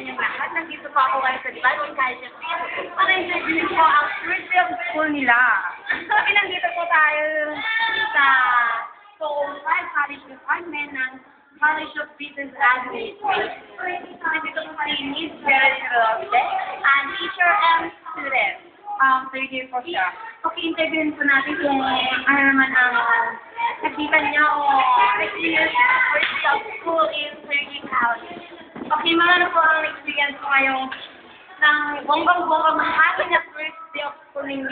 inyong lahat. Nandito po ako ngayon sa of Peace para interviewin po ang first day school nila. Okay, nandito po tayo sa Soul 5 College Department ng College of Business Administration. Nandito po si Miss Geraldine Robles and teacher and student. Um, third year po siya. Okay, interviewin po natin kung ano naman ang nakita niya o experience first day of school college. Okay, mga ano po ang experience ko ngayong ng bongbang-bongbang mahapon na first day of school ninyo?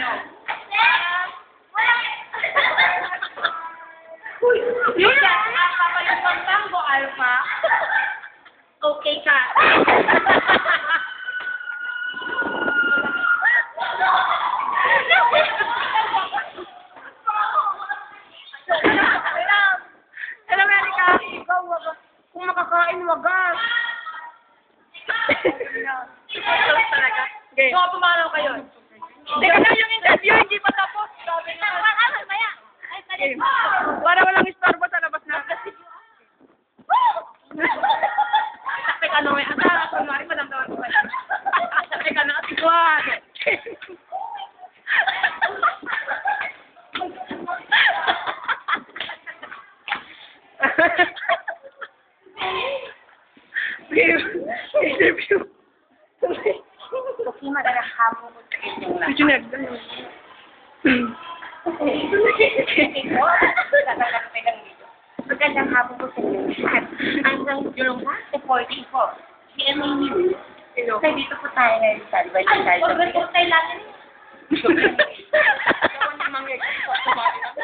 Yun na, nakapayong pagtambo, Alpha. Okay ka. Hello, America. Ikaw, wag kung makakain, wagas. Talaga. Okay. Pumalaw kayo. Teka na yung interview, hindi pa tapos. Sabi na. Okay. Para walang istorbo sa labas na. Sakit ka na ngayon. Ang sarap, kunwari, madamdaman ko kayo. Sakit ka na, Wag. Babe, interview. Kasi magandang hapon ko sa inyong lahat. Medyo nagdan. Tatanggapin lang dito. Magandang hapon po sa inyo lahat. Hanggang Jurong sa 40 po. Si Emily. Hello. Kaya dito po tayo ngayon sa of Peace. Huwag tayo lang. Namang nag-isip ko. Ay, sa 40 ka. Sa 40